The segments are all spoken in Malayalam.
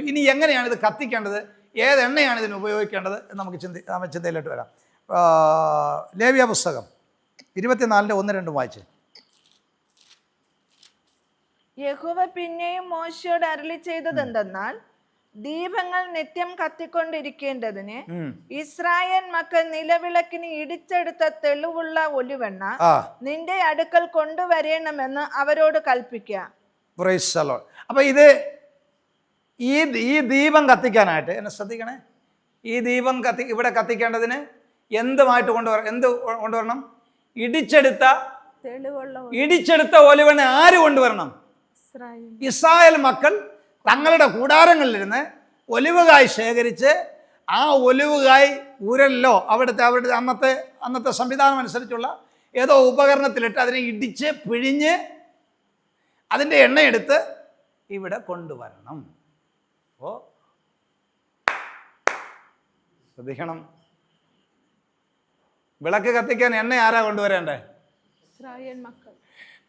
ഇനി എങ്ങനെയാണ് ഇത് കത്തിക്കേണ്ടത്? ഏത് എണ്ണയാണ് ഇതിന് ഉപയോഗിക്കേണ്ടത് എന്ന് നമുക്ക് ചിന്തി നമ്മൾ ചിന്തയിലോട്ട് വരാം. ലേവ്യ പുസ്തകം ഇരുപത്തിനാലിന്റെ ഒന്ന് രണ്ടും വായിച്ച്. യഹോവ പിന്നെയും മോശയോട് അരളി ചെയ്തത് എന്തെന്നാൽ ദീപങ്ങൾ നിത്യം കത്തിക്കൊണ്ടിരിക്കേണ്ടതിന് ഇസ്രായേൽ മക്കൾ നിലവിളക്കിന് ഇടിച്ചെടുത്ത തെളിവുള്ള ഒലിവെണ്ണ നിന്റെ അടുക്കൽ കൊണ്ടുവരണമെന്ന് അവരോട് കൽപ്പിക്കുക അപ്പൊ ഇത് ഈ ഈ ദീപം കത്തിക്കാനായിട്ട് എന്നെ ശ്രദ്ധിക്കണേ. ഈ ദീപം കത്തി ഇവിടെ കത്തിക്കേണ്ടതിന് എന്തുമായിട്ട് കൊണ്ടുവരണം എന്ത് കൊണ്ടുവരണം? ഇടിച്ചെടുത്ത ഇടിച്ചെടുത്ത ഒലിവനെ ആര് കൊണ്ടുവരണം? ഇസ്രായേൽ. ഇസ്രായേൽ മക്കൾ തങ്ങളുടെ കൂടാരങ്ങളിലിരുന്ന് ഒലിവുകായ് ശേഖരിച്ച് ആ ഒലിവുകായ് ഉരലിലോ. അവിടുത്തെ അവരുടെ അന്നത്തെ അന്നത്തെ സംവിധാനം അനുസരിച്ചുള്ള ഏതോ ഉപകരണത്തിലിട്ട് അതിനെ ഇടിച്ച് പിഴിഞ്ഞ് അതിന്റെ എണ്ണയെടുത്ത് ഇവിടെ കൊണ്ടുവരണം. ഓ ശ്രദ്ധിക്കണം. വിളക്ക് കത്തിക്കാൻ എണ്ണ ആരാ കൊണ്ടുവരേണ്ടേ?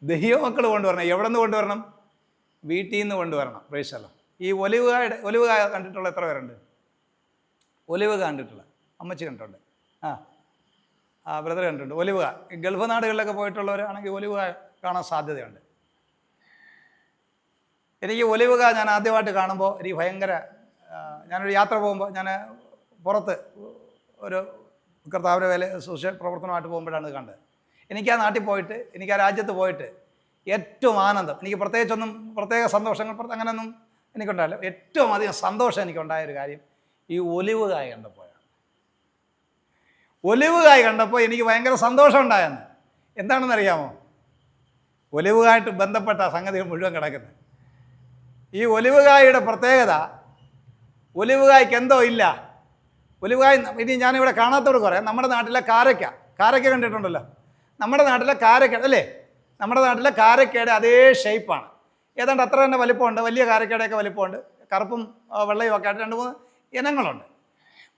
ദഹിയോ മക്കൾ കൊണ്ടുവരണം. എവിടെ നിന്ന് കൊണ്ടുവരണം. വീട്ടിൽ നിന്ന് കൊണ്ടുവരണം പ്രേശല്ലോ ഈ ഒലിവുകായുടെ ഒലിവുകായ കണ്ടിട്ടുള്ള എത്ര പേരുണ്ട്? ഒലിവ് കണ്ടിട്ടുള്ള. അമ്മച്ചി കണ്ടിട്ടുണ്ട്. ആ. ആ ബ്രദർ കണ്ടിട്ടുണ്ട്. ഒലിവുക ഗൾഫ് നാടുകളിലൊക്കെ പോയിട്ടുള്ളവരാണെങ്കിൽ ഒലിവുക കാണാൻ സാധ്യതയുണ്ട്. എനിക്ക് ഒലിവുക ഞാൻ ആദ്യമായിട്ട് കാണുമ്പോൾ എനിക്ക് ഭയങ്കര ഞാനൊരു യാത്ര പോകുമ്പോൾ ഞാൻ പുറത്ത് ഒരു കർത്താവിന്റെ വേല സുശ പ്രവർത്തനമായിട്ട് പോകുമ്പോഴാണ് കണ്ടത്. എനിക്ക് ആ നാട്ടിൽ പോയിട്ട് എനിക്ക് ആ രാജ്യത്ത് പോയിട്ട് ഏറ്റവും ആനന്ദം എനിക്ക് പ്രത്യേകിച്ചൊന്നും പ്രത്യേക സന്തോഷങ്ങൾ അങ്ങനെയൊന്നും എനിക്കുണ്ടായില്ല. ഏറ്റവും അധികം സന്തോഷം എനിക്കുണ്ടായ ഒരു കാര്യം ഈ ഒലിവുകായ കണ്ടപ്പോഴാണ്. ഒലിവുകായ കണ്ടപ്പോൾ എനിക്ക് ഭയങ്കര സന്തോഷം ഉണ്ടായെന്ന്. എന്താണെന്ന് അറിയാമോ ഒലിവുകായിട്ട് ബന്ധപ്പെട്ട സംഗതികൾ മുഴുവൻ കിടക്കുന്നത്. ഈ ഒലിവുകായുടെ പ്രത്യേകത ഒലിവുകായ്ക്ക് എന്തോ ഇല്ല. ഒലിവുകായ് ഇനി ഞാനിവിടെ കാണാത്തവർ കുറേ നമ്മുടെ നാട്ടിലെ കാരക്ക കാരക്ക കണ്ടിട്ടുണ്ടല്ലോ? നമ്മുടെ നാട്ടിലെ കാരക്ക അല്ലേ? നമ്മുടെ നാട്ടിലെ കാരയ്ക്കയുടെ അതേ ഷേപ്പാണ് ഏതാണ്ട് അത്ര തന്നെ വലിപ്പമുണ്ട്. വലിയ കാരയ്ക്കയുടെയൊക്കെ വലിപ്പമുണ്ട്. കറുപ്പും വെള്ളയും ഒക്കെ ആയിട്ട് രണ്ട് മൂന്ന് ഇനങ്ങളുണ്ട്.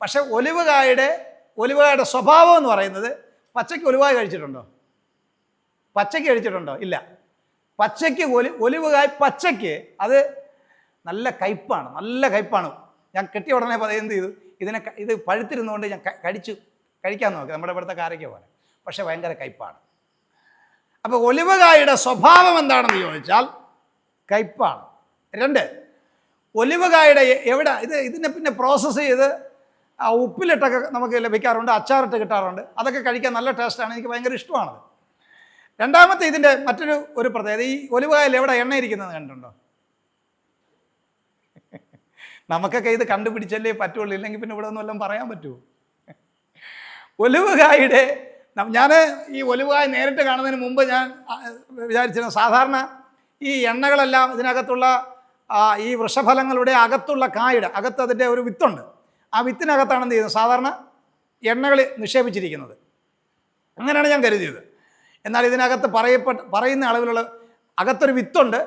പക്ഷേ ഒലിവുകായുടെ ഒലിവുകായുടെ സ്വഭാവം എന്ന് പറയുന്നത് പച്ചയ്ക്ക് ഒലിവായ കഴിച്ചിട്ടുണ്ടോ? പച്ചയ്ക്ക് കഴിച്ചിട്ടുണ്ടോ? ഇല്ല. പച്ചയ്ക്ക് ഒലി ഒലിവുകായ് പച്ചയ്ക്ക് അത് നല്ല കയ്പ്പാണ് നല്ല കയ്പ്പാണ് ഞാൻ കെട്ടിയ ഉടനെ എന്ത് ചെയ്തു? ഇതിനെ ഇത് പഴുത്തിരുന്നുകൊണ്ട് ഞാൻ കടിച്ചു കഴിക്കാൻ നോക്കി. നമ്മുടെ ഇവിടുത്തെ കാരയ്ക്ക പോലെ. പക്ഷേ ഭയങ്കര കയ്പ്പാണ് അപ്പോൾ ഒലിവുകായുടെ സ്വഭാവം എന്താണെന്ന് ചോദിച്ചാൽ കയ്പ്പാണ് രണ്ട് ഒലിവുകായുടെ എവിടെ ഇത് ഇതിനെ പിന്നെ പ്രോസസ്സ് ചെയ്ത് ആ ഉപ്പിലിട്ടൊക്കെ നമുക്ക് ലഭിക്കാറുണ്ട് അച്ചാറിട്ട് കിട്ടാറുണ്ട്. അതൊക്കെ കഴിക്കാൻ നല്ല ടേസ്റ്റാണ് എനിക്ക് ഭയങ്കര ഇഷ്ടമാണത്. രണ്ടാമത്തെ ഇതിന്റെ മറ്റൊരു ഒരു പ്രത്യേകത ഈ ഒലിവുകായൽ എവിടെ എണ്ണ ഇരിക്കുന്നത് കണ്ടിട്ടുണ്ടോ? നമുക്കൊക്കെ ഇത് കണ്ടുപിടിച്ചല്ലേ പറ്റുള്ളൂ. ഇല്ലെങ്കിൽ പിന്നെ ഇവിടെ ഒന്നും വല്ലതും പറയാൻ പറ്റുമോ? ഒലിവുകായുടെ ഞാൻ ഈ ഒലിവുകായ നേരിട്ട് കാണുന്നതിന് മുമ്പ് ഞാൻ വിചാരിച്ചിരുന്നു സാധാരണ ഈ എണ്ണകളെല്ലാം ഇതിനകത്തുള്ള ഈ വൃഷഫലങ്ങളുടെ അകത്തുള്ള കായുടെ അകത്ത് അതിന്റെ ഒരു വിത്തുണ്ട്. ആ വിത്തിനകത്താണ് എന്ത് ചെയ്യുന്നത്? സാധാരണ എണ്ണകൾ നിക്ഷേപിച്ചിരിക്കുന്നത്. അങ്ങനെയാണ് ഞാൻ കരുതിയത്. എന്നാൽ ഇതിനകത്ത് പറയപ്പെട്ട പറയുന്ന അളവിലുള്ള അകത്തൊരു വിത്തുണ്ട്.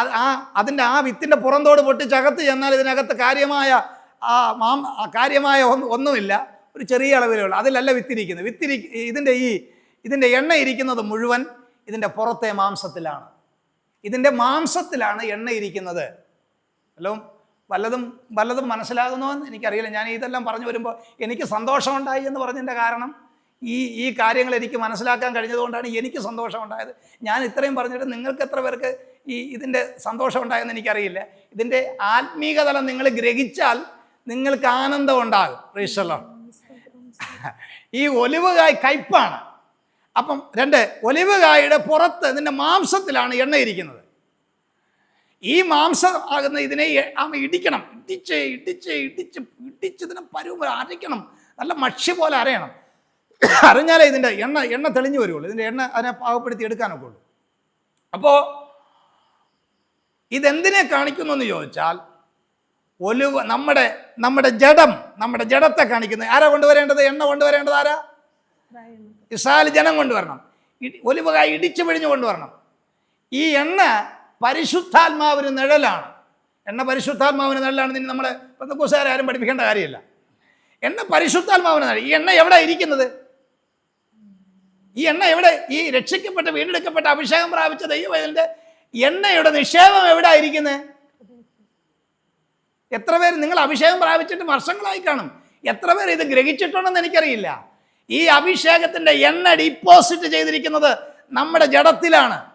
ആ- അതിന്റെ ആ വിത്തിന്റെ പുറന്തോട് പൊട്ടിച്ചകത്ത് ചെന്നാൽ ഇതിനകത്ത് കാര്യമായ ആ മാം കാര്യമായ ഒന്ന് ഒന്നുമില്ല. ഒരു ചെറിയ അളവിലുള്ള അതിലല്ല വിത്തിരിക്കുന്നത്. വിത്തിരി ഇതിന്റെ ഈ ഇതിന്റെ എണ്ണ ഇരിക്കുന്നത് മുഴുവൻ ഇതിന്റെ പുറത്തെ മാംസത്തിലാണ്. ഇതിന്റെ മാംസത്തിലാണ് എണ്ണ ഇരിക്കുന്നത്. ഹലോ വല്ലതും വല്ലതും മനസ്സിലാകുന്നോ എന്ന് എനിക്കറിയില്ല. ഞാൻ ഇതെല്ലാം പറഞ്ഞു വരുമ്പോൾ എനിക്ക് സന്തോഷമുണ്ടായി എന്ന് പറഞ്ഞതിന്റെ കാരണം ഈ ഈ കാര്യങ്ങൾ എനിക്ക് മനസ്സിലാക്കാൻ കഴിഞ്ഞതുകൊണ്ടാണ് എനിക്ക് സന്തോഷമുണ്ടായത്. ഞാൻ ഇത്രയും പറഞ്ഞിട്ട് നിങ്ങൾക്ക് എത്ര പേർക്ക് ഈ ഇതിന്റെ സന്തോഷം ഉണ്ടായെന്ന് എനിക്കറിയില്ല. ഇതിന്റെ ആത്മീക തലം നിങ്ങൾ ഗ്രഹിച്ചാൽ നിങ്ങൾക്ക് ആനന്ദം ഉണ്ടാകും. റീഷല്ലോ ഈ ഒലിവുകായ് കയ്പാണ് അപ്പം രണ്ട് ഒലിവുകായുടെ പുറത്ത് ഇതിന്റെ മാംസത്തിലാണ് എണ്ണ ഇരിക്കുന്നത്. ഈ മാംസം ആകുന്ന ഇതിനെ എ- ഇടിക്കണം. ഇടിച്ച് ഇടിച്ച് ഇടിച്ച് ഇടിച്ച് ഇതിനെ പരുവ അരയ്ക്കണം. നല്ല മക്ഷി പോലെ അരയണം. അറിഞ്ഞാലേ ഇതിന്റെ എണ്ണ എണ്ണ തെളിഞ്ഞു വരുള്ളൂ. ഇതിന്റെ എണ്ണ അതിനെ പാകപ്പെടുത്തി എടുക്കാനൊക്കെ ഉള്ളൂ. അപ്പോൾ ഇതെന്തിനെ കാണിക്കുന്നു എന്ന് ചോദിച്ചാൽ ഒലു നമ്മുടെ നമ്മുടെ ജഡം നമ്മുടെ ജഡത്തെ കാണിക്കുന്നത്. ആരാ കൊണ്ടുവരേണ്ടത്? എണ്ണ കൊണ്ടുവരേണ്ടത് ആരാ? ഇസ്രായേൽ ജനം കൊണ്ടുവരണം. ഒലിവ ഒലിവുകായി ഇടിച്ചു പിഴിഞ്ഞു കൊണ്ടുവരണം. ഈ എണ്ണ പരിശുദ്ധാത്മാവിന് നിഴലാണ്. എണ്ണ പരിശുദ്ധാത്മാവിന് നിഴലാണ് ഇനി നമ്മളെ പത്തക്കൂസുകാരെ ആരും പഠിപ്പിക്കേണ്ട കാര്യമില്ല. എണ്ണ പരിശുദ്ധാത്മാവിന് നിഴൽ. ഈ എണ്ണ എവിടെ ഇരിക്കുന്നത്? ഈ എണ്ണ എവിടെ? ഈ രക്ഷിക്കപ്പെട്ട വീണ്ടെടുക്കപ്പെട്ട അഭിഷേകം പ്രാപിച്ച ദൈവത്തിന്റെ എണ്ണയുടെ നിക്ഷേപം എവിടെ ആയിരിക്കുന്നത് എത്ര പേര് നിങ്ങൾ അഭിഷേകം പ്രാപിച്ചിട്ട് വർഷങ്ങളായി കാണും. എത്ര പേർ ഇത് ഗ്രഹിച്ചിട്ടുണ്ടെന്ന് എനിക്കറിയില്ല. ഈ അഭിഷേകത്തിന്റെ എണ്ണ ഡിപ്പോസിറ്റ് ചെയ്തിരിക്കുന്നത് നമ്മുടെ ജഡത്തിലാണ്.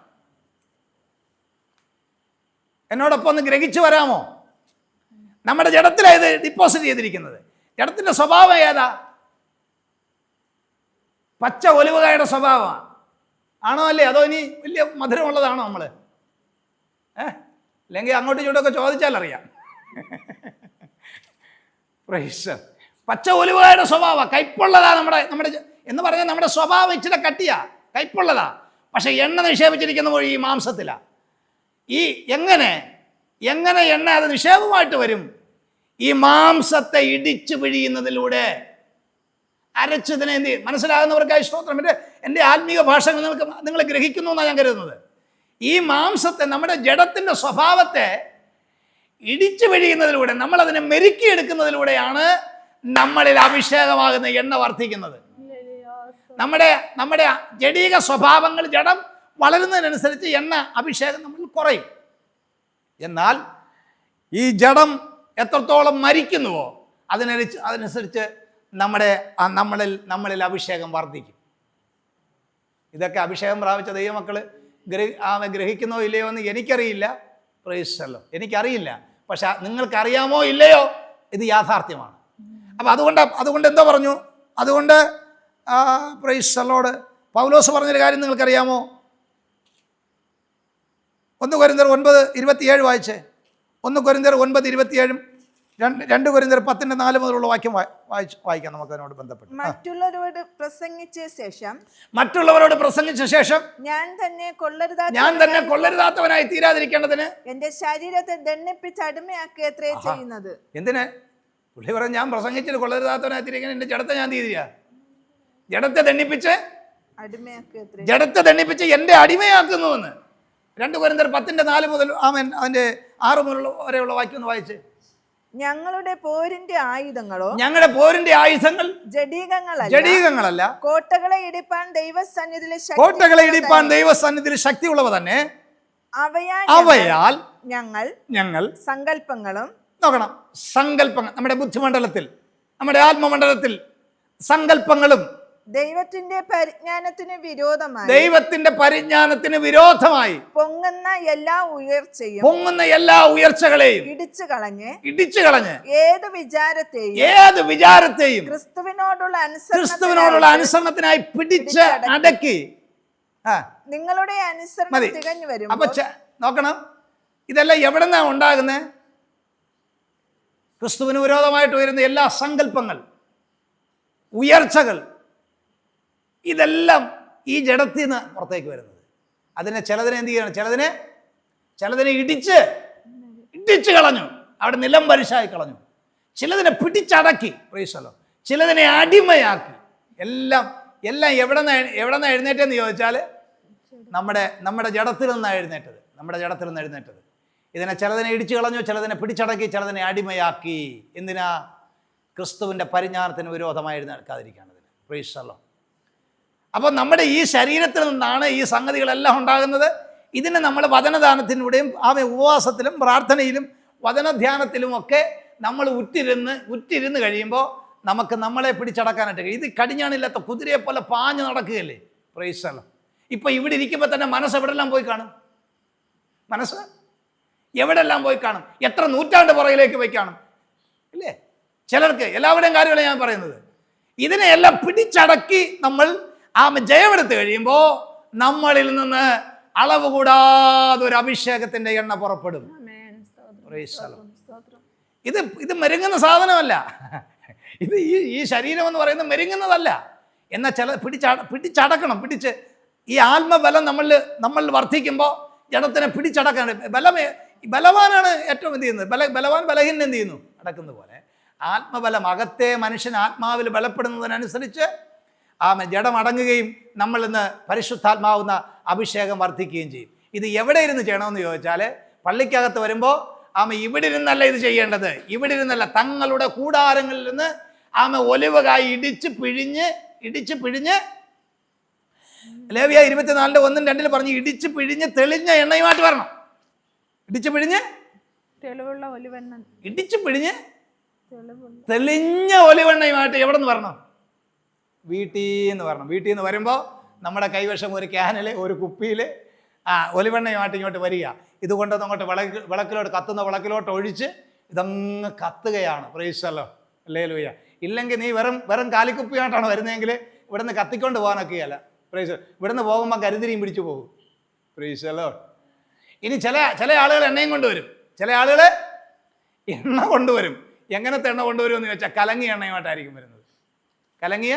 എന്നോടൊപ്പം ഒന്ന് ഗ്രഹിച്ചു വരാമോ? നമ്മുടെ ജഡത്തിലാണ് ഇത് ഡിപ്പോസിറ്റ് ചെയ്തിരിക്കുന്നത്. ജഡത്തിന്റെ സ്വഭാവം ഏതാ? പച്ച ഒലിവുകായുടെ സ്വഭാവമാണ് ആണോ അല്ലേ? അതോ ഇനി വലിയ മധുരമുള്ളതാണോ നമ്മൾ അല്ലെങ്കിൽ അങ്ങോട്ടും ഇങ്ങോട്ടൊക്കെ ചോദിച്ചാൽ അറിയാം പ്രൈസ്. പച്ച ഒലിവുകളുടെ സ്വഭാവം. കയ്പുള്ളതാ നമ്മുടെ നമ്മുടെ എന്ന് പറഞ്ഞാൽ നമ്മുടെ സ്വഭാവം ഇച്ചിരി കട്ടിയാ. കയ്പുള്ളതാ. പക്ഷെ എണ്ണ നിക്ഷേപിച്ചിരിക്കുന്ന വഴി ഈ മാംസത്തിലാ. ഈ എങ്ങനെ എങ്ങനെ എണ്ണ അത് നിക്ഷേപമായിട്ട് വരും? ഈ മാംസത്തെ ഇടിച്ചു പിഴിയുന്നതിലൂടെ. അരച്ചതിനെ എന്ത്? മനസ്സിലാകുന്നവർക്കായി സ്തോത്രം. എന്റെ എന്റെ ആത്മീയ ഭാഷകൾ നിങ്ങൾക്ക് നിങ്ങൾ ഗ്രഹിക്കുന്നു എന്നാണ് ഞാൻ കരുതുന്നത്. ഈ മാംസത്തെ നമ്മുടെ ജഡത്തിന്റെ സ്വഭാവത്തെ ഇടിച്ചു പിഴിയുന്നതിലൂടെ നമ്മളതിനെ മെരുക്കിയെടുക്കുന്നതിലൂടെയാണ് നമ്മളിൽ അഭിഷേകമാകുന്ന എണ്ണ വർദ്ധിക്കുന്നത്. നമ്മുടെ നമ്മുടെ ജടീക സ്വഭാവങ്ങൾ ജഡം വളരുന്നതിനനുസരിച്ച് എണ്ണ അഭിഷേകം നമ്മൾ കുറയും. എന്നാൽ ഈ ജഡം എത്രത്തോളം മരിക്കുന്നുവോ അതിനനുസരിച്ച് അതിനനുസരിച്ച് നമ്മുടെ നമ്മളിൽ നമ്മളിൽ അഭിഷേകം വർദ്ധിക്കും. ഇതൊക്കെ അഭിഷേകം പ്രാപിച്ച ദൈവമക്കൾ ഗ്രഹി ഗ്രഹിക്കുന്നോ ഇല്ലയോ എന്ന് എനിക്കറിയില്ല. പ്രേസല്ലോ എനിക്കറിയില്ല. പക്ഷെ നിങ്ങൾക്കറിയാമോ ഇല്ലയോ? ഇത് യാഥാർത്ഥ്യമാണ്. അപ്പം അതുകൊണ്ട് അതുകൊണ്ട് എന്തോ പറഞ്ഞു? അതുകൊണ്ട് പ്രൈസലോട് പൗലോസ് പറഞ്ഞൊരു കാര്യം നിങ്ങൾക്കറിയാമോ? ഒന്ന് കൊരിന്തർ ഒൻപത് ഇരുപത്തിയേഴ് വായിച്ചേ. ഒന്ന് കൊരിന്തർ ഒൻപത് ഇരുപത്തിയേഴും രണ്ട് രണ്ട് പത്തിന്റെ പത്തിന്റെ നാല് മുതലുള്ള വാക്യം വായിച്ച് വായിക്കാം നമുക്ക് അതിനോട് ബന്ധപ്പെട്ട്. മറ്റുള്ളവരോട് പ്രസംഗിച്ച ശേഷം മറ്റുള്ളവരോട് പ്രസംഗിച്ച ശേഷം ഞാൻ തന്നെ കൊള്ളരുതാ ഞാൻ തന്നെ കൊള്ളരുതാത്തവനായി തീരാതിരിക്കേണ്ടതിന്? എന്റെ ശരീരത്തെ ദണ്ണിപ്പിച്ച് അടിമയാക്കുകയത്രേ ചെയ്യുന്നത്. എന്തിനെ? പുള്ളി പറഞ്ഞു ഞാൻ പ്രസംഗിച്ചിട്ട് കൊള്ളരുതാത്തവനായി തീരുകയാണ് എന്റെ ജഡത്തെ ഞാൻ തീരുക. ജടത്തെ ദണ്ണിപ്പിച്ച് ജഡത്തെ ദണ്ണിപ്പിച്ച് എന്റെ അടിമയാക്കുന്നുവെന്ന് രണ്ട് കുരന്തർ പത്തിന്റെ നാല് മുതൽ ആമൻ അതിന്റെ ആറ് മുതൽ വരെയുള്ള വാക്യം ഒന്ന് വായിച്ച്. ഞങ്ങളുടെ പോരിന്റെ ആയുധങ്ങളോ ഞങ്ങളുടെ പോരിന്റെ ആയുധങ്ങൾ ജഡീകങ്ങളല്ല. ജഡീകങ്ങളല്ല. കോട്ടകളെ ഇടിപ്പാൻ ദൈവസന്നിധിയിലെ ശക്തി കോട്ടകളെ ഇടിപ്പാൻ ദൈവസന്നിധിയിൽ ശക്തിയുള്ളവ തന്നെ. അവയാൽ അവയാൽ ഞങ്ങൾ ഞങ്ങൾ സങ്കല്പങ്ങളും നോക്കണം. സങ്കല്പങ്ങൾ നമ്മുടെ ബുദ്ധിമണ്ഡലത്തിൽ നമ്മുടെ ആത്മമണ്ഡലത്തിൽ സങ്കല്പങ്ങളും ദൈവത്തിന്റെ പരിജ്ഞാനത്തിന് വിരോധമായി ദൈവത്തിന്റെ പരിജ്ഞാനത്തിന് വിരോധമായി പൊങ്ങുന്ന എല്ലാ ഉയർച്ചയും പൊങ്ങുന്ന എല്ലാ ഉയർച്ചകളെയും ഇടിച്ചു കളഞ്ഞ് ഇടിച്ചു കളഞ്ഞ് ഏത് വിചാരത്തെയും ഏത് വിചാരത്തെയും ക്രിസ്തുവിനോടുള്ള ക്രിസ്തുവിനോടുള്ള അനുസരണത്തിനായി പിടിച്ച് അടക്കി. നിങ്ങളുടെ അനുസരണം. തികഞ്ഞു വരും അപ്പൊ നോക്കണം. ഇതെല്ലാം എവിടെ നിന്നാണ് ഉണ്ടാകുന്നത് ക്രിസ്തുവിന് വിരോധമായിട്ട് വരുന്ന എല്ലാ സങ്കല്പങ്ങൾ ഉയർച്ചകൾ ഇതെല്ലാം ഈ ജഡത്തിൽ നിന്ന് പുറത്തേക്ക് വരുന്നത്. അതിനെ ചിലതിനെ എന്ത് ചെയ്യണം? ചിലതിനെ ചിലതിനെ ഇടിച്ച് ഇടിച്ച് കളഞ്ഞു. അവിടെ നിലം പരിശായി കളഞ്ഞു. ചിലതിനെ പിടിച്ചടക്കി പ്രൈസലോ ചിലതിനെ അടിമയാക്കി. എല്ലാം എല്ലാം എവിടെ നിന്ന് എവിടെ നിന്ന് എഴുന്നേറ്റെന്ന് ചോദിച്ചാൽ നമ്മുടെ നമ്മുടെ ജഡത്തിൽ നിന്നാണ് എഴുന്നേറ്റത്. നമ്മുടെ ജഡത്തിൽ നിന്ന് എഴുന്നേറ്റത്. ഇതിനെ ചിലതിനെ ഇടിച്ചു കളഞ്ഞു ചിലതിനെ പിടിച്ചടക്കി ചിലതിനെ അടിമയാക്കി. എന്തിനാ? ക്രിസ്തുവിന്റെ പരിജ്ഞാനത്തിന് വിരോധമായി എഴുന്നേൽക്കാതിരിക്കുകയാണ് ഇതിന്. പ്രൈസല്ലോ അപ്പോൾ നമ്മുടെ ഈ ശരീരത്തിൽ നിന്നാണ് ഈ സംഗതികളെല്ലാം ഉണ്ടാകുന്നത്. ഇതിനെ നമ്മൾ വചനദാനത്തിലൂടെയും ആ ഉപവാസത്തിലും പ്രാർത്ഥനയിലും വചനധ്യാനത്തിലും ഒക്കെ നമ്മൾ ഉറ്റിരുന്ന് ഉറ്റിരുന്ന് കഴിയുമ്പോൾ നമുക്ക് നമ്മളെ പിടിച്ചടക്കാനായിട്ട് കഴിയും. ഇത് കടിഞ്ഞാണില്ലാത്ത കുതിരയെ പോലെ പാഞ്ഞു നടക്കുകയല്ലേ? പ്രൈസല്ലോ ഇപ്പം ഇവിടെ ഇരിക്കുമ്പോൾ തന്നെ മനസ്സ് എവിടെല്ലാം പോയി കാണും? മനസ്സ് എവിടെല്ലാം പോയി കാണും? എത്ര നൂറ്റാണ്ട് പുറകിലേക്ക് പോയി കാണും? ഇല്ലേ? ചിലർക്ക് എല്ലാവരുടെയും കാര്യമാണ് ഞാൻ പറയുന്നത്. ഇതിനെയെല്ലാം പിടിച്ചടക്കി നമ്മൾ ആ ജയമെടുത്ത് കഴിയുമ്പോൾ നമ്മളിൽ നിന്ന് അളവ് കൂടാതെ ഒരു അഭിഷേകത്തിന്റെ എണ്ണ പുറപ്പെടും. ഇത് ഇത് മെരുങ്ങുന്ന സാധനമല്ല. ഇത് ഈ ഈ ശരീരം എന്ന് പറയുന്നത് മെരുങ്ങുന്നതല്ല. എന്നാൽ ചില പിടിച്ച പിടിച്ചടക്കണം പിടിച്ച് ഈ ആത്മബലം നമ്മളിൽ നമ്മൾ വർദ്ധിക്കുമ്പോൾ ജഡത്തിനെ പിടിച്ചടക്കാൻ ബലമേ ബലവാനാണ് ഏറ്റവും എന്ത് ചെയ്യുന്നത്? ബല ബലവാൻ ബലഹീനൻ എന്ത് ചെയ്യുന്നു? അടക്കുന്ന പോലെ. ആത്മബലം അകത്തെ മനുഷ്യൻ ആത്മാവിൽ ബലപ്പെടുന്നതിനനുസരിച്ച് ആ ജഡം അടങ്ങുകയും നമ്മൾ ഇന്ന് പരിശുദ്ധാത്മാവുന്ന അഭിഷേകം വർദ്ധിക്കുകയും ചെയ്യും. ഇത് എവിടെ ഇരുന്ന് ചെയ്യണമെന്ന് ചോദിച്ചാൽ പള്ളിക്കകത്ത് വരുമ്പോൾ ആമ ഇവിടെ ഇരുന്നല്ല ഇത് ചെയ്യേണ്ടത്. ഇവിടെ ഇരുന്നല്ല തങ്ങളുടെ കൂടാരങ്ങളിൽ നിന്ന് ആമ ഒലിവുകായി ഇടിച്ച് പിഴിഞ്ഞ് ഇടിച്ച് പിഴിഞ്ഞ് ലേവിയ ഇരുപത്തിനാലിന്റെ ഒന്നും രണ്ടിൽ പറഞ്ഞ് ഇടിച്ച് പിഴിഞ്ഞ് തെളിഞ്ഞ എണ്ണയുമായിട്ട് വരണം. ഇടിച്ച് പിഴിഞ്ഞ് തെളിവുള്ള ഒലിവെണ്ണ. ഇടിച്ചു പിഴിഞ്ഞ് തെളിഞ്ഞ ഒലിവെണ്ണയുമായിട്ട് എവിടെ നിന്ന് വരണം? വീട്ടിൽ എന്ന് പറഞ്ഞു. വീട്ടിൽ നിന്ന് വരുമ്പോൾ നമ്മുടെ കൈവശം ഒരു ക്യാനിൽ ഒരു കുപ്പിയിൽ ആ ഒലിവെണ്ണയുമായിട്ട് ഇങ്ങോട്ട് വരിക. ഇതുകൊണ്ടൊന്നും അങ്ങോട്ട് വിളക്ക് വിളക്കിലോട്ട് കത്തുന്ന വിളക്കിലോട്ട് ഒഴിച്ച് ഇതങ്ങ് കത്തുകയാണ്. പ്രൈസല്ലോ അല്ലേ ലൂയ ഇല്ലെങ്കിൽ നീ വെറും വെറും കാലിക്കുപ്പിയായിട്ടാണ് വരുന്നതെങ്കിൽ ഇവിടുന്ന് കത്തിക്കൊണ്ട് പോകാനൊക്കെയല്ല. പ്രൈസ് ഇവിടുന്ന് പോകുമ്പോൾ കരുതിരിയും പിടിച്ചു പോകും. പ്രൈസല്ലോ ഇനി ചില ചില ആളുകൾ എണ്ണയും കൊണ്ടുവരും. ചില ആളുകൾ എണ്ണ കൊണ്ടുവരും. എങ്ങനത്തെ എണ്ണ കൊണ്ടുവരുമെന്ന് ചോദിച്ചാൽ കലങ്ങിയ എണ്ണയുമായിട്ടായിരിക്കും വരുന്നത്. കലങ്ങിയ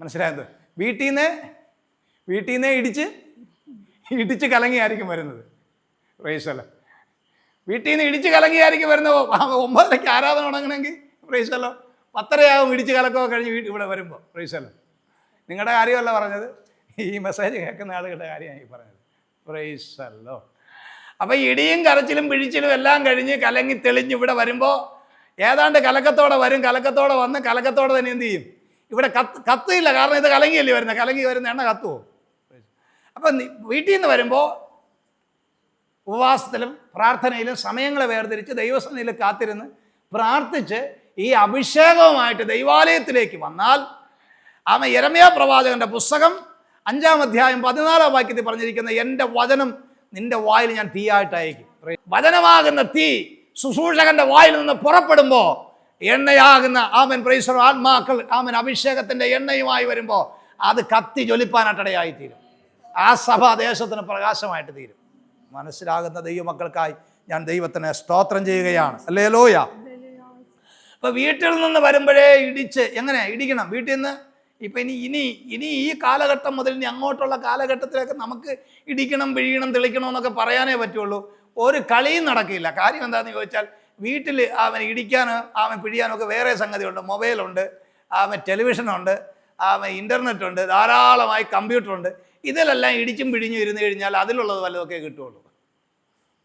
മനസ്സിലായത്? വീട്ടിൽ നിന്ന് വീട്ടിൽ നിന്ന് ഇടിച്ച് ഇടിച്ച് കലങ്ങിയായിരിക്കും വരുന്നത്. പ്രൈസല്ല വീട്ടിൽ നിന്ന് ഇടിച്ച് കലങ്ങിയായിരിക്കും വരുന്നത്. ഒമ്പതരയ്ക്ക് ആരാധന തുടങ്ങണമെങ്കിൽ പ്രൈസല്ലോ പത്തരയാകും ഇടിച്ച് കലക്കമൊക്കെ കഴിഞ്ഞ് വീട്ടിൽ ഇവിടെ വരുമ്പോൾ പ്രൈസല്ലോ നിങ്ങളുടെ കാര്യമല്ല പറഞ്ഞത്. ഈ മെസ്സേജ് കേൾക്കുന്ന ആളുകളുടെ കാര്യമാണ് ഈ പറഞ്ഞത്. പ്രൈസല്ലോ അപ്പോൾ ഇടിയും കരച്ചിലും പിഴിച്ചിലും എല്ലാം കഴിഞ്ഞ് കലങ്ങി തെളിഞ്ഞ് ഇവിടെ വരുമ്പോൾ ഏതാണ്ട് കലക്കത്തോടെ വരും കലക്കത്തോടെ വന്ന് കലക്കത്തോടെ തന്നെ എന്ത് ചെയ്യും? ഇവിടെ കത്ത് കത്തില്ല കാരണം ഇത് കലങ്ങിയല്ലേ വരുന്നത്? കലങ്ങി വരുന്ന എണ്ണ കത്തുവോ? അപ്പം വീട്ടിൽ നിന്ന് വരുമ്പോൾ ഉപവാസത്തിലും പ്രാർത്ഥനയിലും സമയങ്ങളെ വേർതിരിച്ച് ദൈവസന്നിധിയിൽ കാത്തിരുന്ന് പ്രാർത്ഥിച്ച് ഈ അഭിഷേകവുമായിട്ട് ദൈവാലയത്തിലേക്ക് വന്നാൽ ആമ യരമയ പ്രവാചകന്റെ പുസ്തകം അഞ്ചാം അധ്യായം പതിനാലാം വാക്യത്തിൽ പറഞ്ഞിരിക്കുന്ന എന്റെ വചനം നിന്റെ വായിൽ ഞാൻ തീയായിട്ട് അയക്കും. വചനമാകുന്ന തീ ശുശ്രൂഷകന്റെ വായിൽ നിന്ന് പുറപ്പെടുമ്പോൾ എണ്ണയാകുന്ന ആമൻ പ്രൈസർ ആത്മാക്കൾ ആമൻ അഭിഷേകത്തിന്റെ എണ്ണയുമായി വരുമ്പോൾ അത് കത്തി ജ്വലിപ്പാനട്ടടയായി തീരും ആ സഭ ദേശത്തിന് പ്രകാശമായിട്ട് തീരും. മനസ്സിലാകുന്ന ദൈവമക്കൾക്കായി ഞാൻ ദൈവത്തിന് സ്തോത്രം ചെയ്യുകയാണ്. അല്ലേ ലോയ ഇപ്പൊ വീട്ടിൽ നിന്ന് വരുമ്പോഴേ ഇടിച്ച് എങ്ങനെ ഇടിക്കണം? വീട്ടിൽ നിന്ന്? ഇപ്പൊ ഇനി ഇനി ഇനി ഈ കാലഘട്ടം മുതൽ ഇനി അങ്ങോട്ടുള്ള കാലഘട്ടത്തിലൊക്കെ നമുക്ക് ഇടിക്കണം വിഴിയണം തെളിക്കണം എന്നൊക്കെ പറയാനേ പറ്റുള്ളൂ. ഒരു കളിയും നടക്കില്ല. കാര്യം എന്താണെന്ന് ചോദിച്ചാൽ വീട്ടിൽ അവൻ ഇടിക്കാനോ അവൻ പിഴിയാനോ ഒക്കെ വേറെ സംഗതിയുണ്ട്. മൊബൈലുണ്ട് അവൻ ടെലിവിഷനുണ്ട് അവൻ ഇന്റർനെറ്റ് ഉണ്ട് ധാരാളമായി കമ്പ്യൂട്ടറുണ്ട് ഇതിലെല്ലാം ഇടിച്ചും പിഴിഞ്ഞും ഇരുന്ന് കഴിഞ്ഞാൽ അതിലുള്ളത് വല്ലതൊക്കെ കിട്ടുള്ളൂ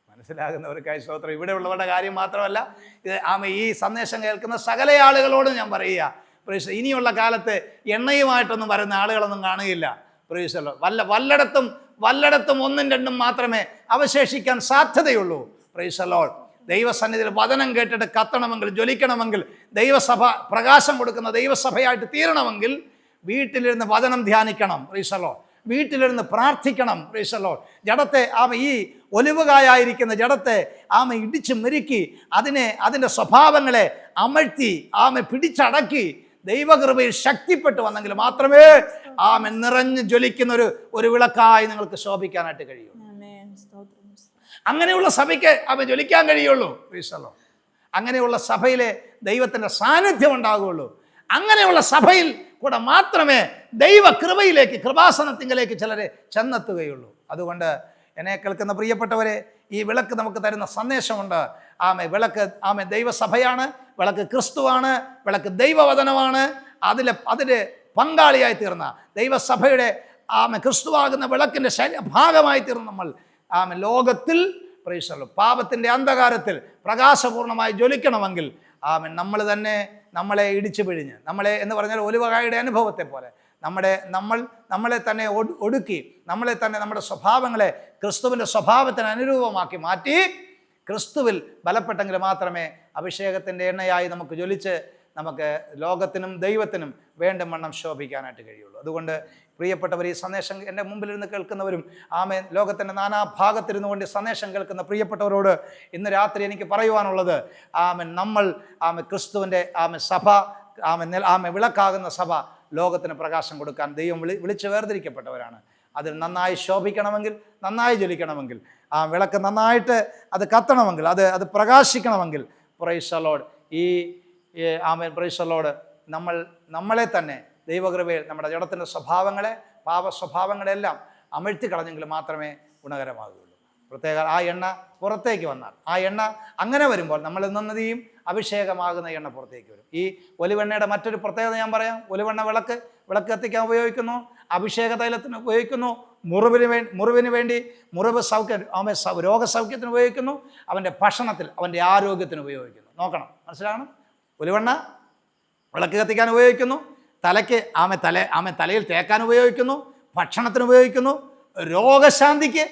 മനസ്സിലാകുന്നവർക്കായി സ്തോത്രം ഇവിടെ ഉള്ളവരുടെ കാര്യം മാത്രമല്ല ഇത് ആമ ഈ സന്ദേശം കേൾക്കുന്ന സകല ആളുകളോടും ഞാൻ പറയുക ഇനിയുള്ള കാലത്ത് എണ്ണയുമായിട്ടൊന്നും വരുന്ന ആളുകളൊന്നും കാണുകയില്ല പ്രേക്ഷല്ലോ വല്ല വല്ലയിടത്തും വല്ലയിടത്തും ഒന്നും രണ്ടും മാത്രമേ അവശേഷിക്കാൻ സാധ്യതയുള്ളൂ പ്രേക്ഷലോൾ ദൈവസന്നിധിയിൽ വചനം കേട്ടിട്ട് കത്തണമെങ്കിൽ ജ്വലിക്കണമെങ്കിൽ ദൈവസഭ പ്രകാശം കൊടുക്കുന്ന ദൈവസഭയായിട്ട് തീരണമെങ്കിൽ വീട്ടിലിരുന്ന് വചനം ധ്യാനിക്കണം. റീസലോ വീട്ടിലിരുന്ന് പ്രാർത്ഥിക്കണം. റീസലോ ജഡത്തെ ആമ ഈ ഒലിവുകായായിരിക്കുന്ന ജഡത്തെ ആമ ഇടിച്ച് മെരുക്കി അതിനെ അതിന്റെ സ്വഭാവങ്ങളെ അമഴ്ത്തി ആമ പിടിച്ചടക്കി ദൈവകൃപയിൽ ശക്തിപ്പെട്ട് വന്നെങ്കിൽ മാത്രമേ ആമ നിറഞ്ഞ് ജ്വലിക്കുന്ന ഒരു ഒരു വിളക്കായി നിങ്ങൾക്ക് ശോഭിക്കാനായിട്ട് കഴിയൂ. അങ്ങനെയുള്ള സഭയ്ക്ക് അവ ജ്വലിക്കാൻ കഴിയുള്ളൂ. ഈശ്വലോ അങ്ങനെയുള്ള സഭയിലെ ദൈവത്തിന്റെ സാന്നിധ്യം ഉണ്ടാകുകയുള്ളൂ. അങ്ങനെയുള്ള സഭയിൽ കൂടെ മാത്രമേ ദൈവ കൃപയിലേക്ക് കൃപാസനത്തിങ്കിലേക്ക് ചിലരെ ചെന്നെത്തുകയുള്ളൂ. അതുകൊണ്ട് എന്നെ കേൾക്കുന്ന പ്രിയപ്പെട്ടവരെ ഈ വിളക്ക് നമുക്ക് തരുന്ന സന്ദേശമുണ്ട്. ആമെ വിളക്ക് ആമെ ദൈവസഭയാണ് വിളക്ക് ക്രിസ്തുവാണ് വിളക്ക് ദൈവവചനമാണ്. അതിലെ അതിന്റെ പങ്കാളിയായി തീർന്ന ദൈവസഭയുടെ ആമെ ക്രിസ്തുവാകുന്ന വിളക്കിന്റെ ഭാഗമായി തീർന്ന നമ്മൾ ആമെ ലോകത്തിൽ പ്രേക്ഷല്ലോ പാപത്തിന്റെ അന്ധകാരത്തിൽ പ്രകാശപൂർണമായി ജ്വലിക്കണമെങ്കിൽ ആമൻ നമ്മൾ തന്നെ നമ്മളെ ഇടിച്ചു പിഴിഞ്ഞ് നമ്മളെ എന്ന് പറഞ്ഞാൽ ഒലിവകായുടെ അനുഭവത്തെ പോലെ നമ്മുടെ നമ്മൾ നമ്മളെ തന്നെ ഒടുക്കി നമ്മളെ തന്നെ നമ്മുടെ സ്വഭാവങ്ങളെ ക്രിസ്തുവിന്റെ സ്വഭാവത്തിന് അനുരൂപമാക്കി മാറ്റി ക്രിസ്തുവിൽ ബലപ്പെട്ടെങ്കിൽ മാത്രമേ അഭിഷേകത്തിന്റെ എണ്ണയായി നമുക്ക് ജ്വലിച്ച് നമുക്ക് ലോകത്തിനും ദൈവത്തിനും വേണ്ട വണ്ണം ശോഭിക്കാനായിട്ട് കഴിയുള്ളൂ. അതുകൊണ്ട് പ്രിയപ്പെട്ടവർ ഈ സന്ദേശം എന്റെ മുമ്പിലിരുന്ന് കേൾക്കുന്നവരും ആമേ ലോകത്തിന്റെ നാനാഭാഗത്തിരുന്നു കൊണ്ട് സന്ദേശം കേൾക്കുന്ന പ്രിയപ്പെട്ടവരോട് ഇന്ന് രാത്രി എനിക്ക് പറയുവാനുള്ളത് ആമൻ നമ്മൾ ആമ ക്രിസ്തുവിന്റെ ആമ സഭ ആമ ആമ വിളക്കാകുന്ന സഭ ലോകത്തിന് പ്രകാശം കൊടുക്കാൻ ദൈവം വിളി വിളിച്ച് വേർതിരിക്കപ്പെട്ടവരാണ്. അതിൽ നന്നായി ശോഭിക്കണമെങ്കിൽ നന്നായി ജ്വലിക്കണമെങ്കിൽ ആ വിളക്ക് നന്നായിട്ട് അത് കത്തണമെങ്കിൽ അത് അത് പ്രകാശിക്കണമെങ്കിൽ പ്രൈസ് അലോഡ് ഈ ആമേൻ. പ്രൈസലോട് നമ്മൾ നമ്മളെ തന്നെ ദൈവകൃപയിൽ നമ്മുടെ ജഡത്തിന്റെ സ്വഭാവങ്ങളെ പാപ സ്വഭാവങ്ങളെല്ലാം അമഴ്ത്തി കളഞ്ഞെങ്കിൽ മാത്രമേ ഗുണകരമാകുകയുള്ളൂ. പ്രത്യേക ആ എണ്ണ പുറത്തേക്ക് വന്നാൽ ആ എണ്ണ അങ്ങനെ വരുമ്പോൾ നമ്മൾ നിന്നതിയും അഭിഷേകമാകുന്ന എണ്ണ പുറത്തേക്ക് വരും. ഈ ഒലിവെണ്ണയുടെ മറ്റൊരു പ്രത്യേകത ഞാൻ പറയാം. ഒലിവെണ്ണ വിളക്ക് വിളക്ക് കത്തിക്കാൻ ഉപയോഗിക്കുന്നു അഭിഷേക തൈലത്തിന് ഉപയോഗിക്കുന്നു മുറിവിന് വേണ്ടി മുറിവിന് വേണ്ടി മുറിവ് സൗഖ്യം അവൻ രോഗസൗഖ്യത്തിന് ഉപയോഗിക്കുന്നു അവന്റെ ഭക്ഷണത്തിൽ അവന്റെ ആരോഗ്യത്തിന് ഉപയോഗിക്കുന്നു. നോക്കണം മനസ്സിലാണ് ഒലിവെണ്ണ വിളക്ക് കത്തിക്കാൻ ഉപയോഗിക്കുന്നു. തലയ്ക്ക് ആമെ തല ആമെ തലയിൽ തേക്കാൻ ഉപയോഗിക്കുന്നു. ഭക്ഷണത്തിന് ഉപയോഗിക്കുന്നു. രോഗശാന്തിക്ക്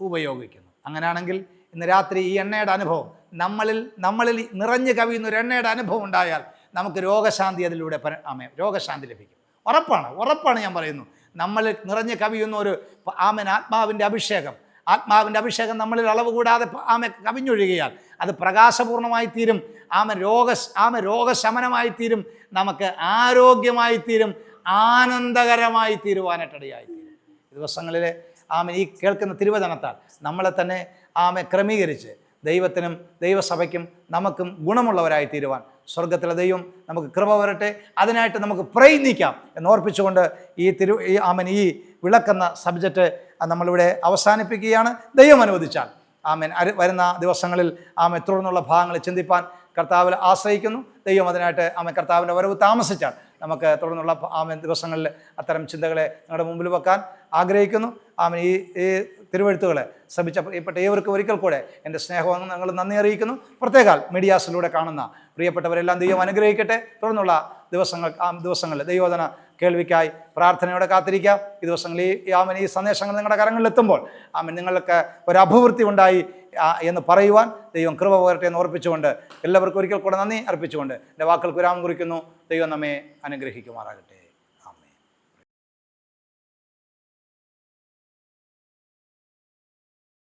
ഉപയോഗിക്കുന്നു. അങ്ങനെയാണെങ്കിൽ ഇന്ന് രാത്രി ഈ എണ്ണയുടെ അനുഭവം നമ്മളിൽ നമ്മളിൽ നിറഞ്ഞു കവിയുന്ന ഒരു എണ്ണയുടെ അനുഭവം ഉണ്ടായാൽ നമുക്ക് രോഗശാന്തി അതിലൂടെ ആമേ രോഗശാന്തി ലഭിക്കും. ഉറപ്പാണ് ഉറപ്പാണ് ഞാൻ പറയുന്നു. നമ്മളിൽ നിറഞ്ഞു കവിയുന്ന ഒരു ആമൻ ആത്മാവിന്റെ അഭിഷേകം ആത്മാവിന്റെ അഭിഷേകം നമ്മളിൽ അളവ് കൂടാതെ ആമ കവിഞ്ഞൊഴുകിയാൽ അത് പ്രകാശപൂർണമായി തീരും ആമ രോഗ ആമ രോഗശമനമായി തീരും നമുക്ക് ആരോഗ്യമായി തീരും ആനന്ദകരമായി തീരുവാനായിട്ടിടയായി തീരും ദിവസങ്ങളിൽ ആമ ഈ കേൾക്കുന്ന തിരുവചനത്താൽ നമ്മളെ തന്നെ ആമെ ക്രമീകരിച്ച് ദൈവത്തിനും ദൈവസഭയ്ക്കും നമുക്കും ഗുണമുള്ളവരായി തീരുവാൻ സ്വർഗത്തിലെ ദൈവം നമുക്ക് കൃപ വരട്ടെ. അതിനായിട്ട് നമുക്ക് പ്രയത്നിക്കാം എന്നോർപ്പിച്ചുകൊണ്ട് ഈ തിരു ഈ ആമൻ ഈ വിളക്കെന്ന സബ്ജക്റ്റ് നമ്മളിവിടെ അവസാനിപ്പിക്കുകയാണ്. ദൈവം അനുവദിച്ചാൽ. ആമൻ. വരുന്ന ദിവസങ്ങളിൽ ആമെ തുടർന്നുള്ള ഭാഗങ്ങൾ ചിന്തിപ്പാൻ കർത്താവിൽ ആശ്രയിക്കുന്നു. ദൈവം അതിനായിട്ട് ആമെ കർത്താവിന്റെ വരവ് താമസിച്ചാൽ നമുക്ക് തുടർന്നുള്ള ആമൻ ദിവസങ്ങളിൽ അത്തരം ചിന്തകളെ നിങ്ങളുടെ മുമ്പിൽ വെക്കാൻ ആഗ്രഹിക്കുന്നു. ആമൻ. ഈ ഈ തിരുവഴുത്തുകളെ പ്രിയപ്പെട്ട ഏവർക്കും ഒരിക്കൽ കൂടെ എന്റെ സ്നേഹം ഞങ്ങൾ നന്ദി അറിയിക്കുന്നു. പ്രത്യേകാൽ മീഡിയാസിലൂടെ കാണുന്ന പ്രിയപ്പെട്ടവരെല്ലാം ദൈവം അനുഗ്രഹിക്കട്ടെ. തുടർന്നുള്ള ദിവസങ്ങൾ ആ ദിവസങ്ങളിൽ ദൈവോധന കേൾവിക്കായി പ്രാർത്ഥനയോടെ കാത്തിരിക്കാം. ഈ ദിവസങ്ങളിൽ ഈ ആമൻ ഈ സന്ദേശങ്ങൾ നിങ്ങളുടെ കരങ്ങളിൽ എത്തുമ്പോൾ ആമൻ നിങ്ങൾക്ക് ഒരു അഭിവൃദ്ധി ഉണ്ടായി എന്ന് പറയുവാൻ ദൈവം കൃപ പോരട്ടെ എന്ന് ഓർപ്പിച്ചുകൊണ്ട് എല്ലാവർക്കും ഒരിക്കൽ കൂടെ നന്ദി അർപ്പിച്ചുകൊണ്ട് എന്റെ വാക്കുകൾക്ക് വിരാമം കുറിക്കുന്നു. ദൈവം നമ്മെ അനുഗ്രഹിക്കുമാറാകട്ടെ.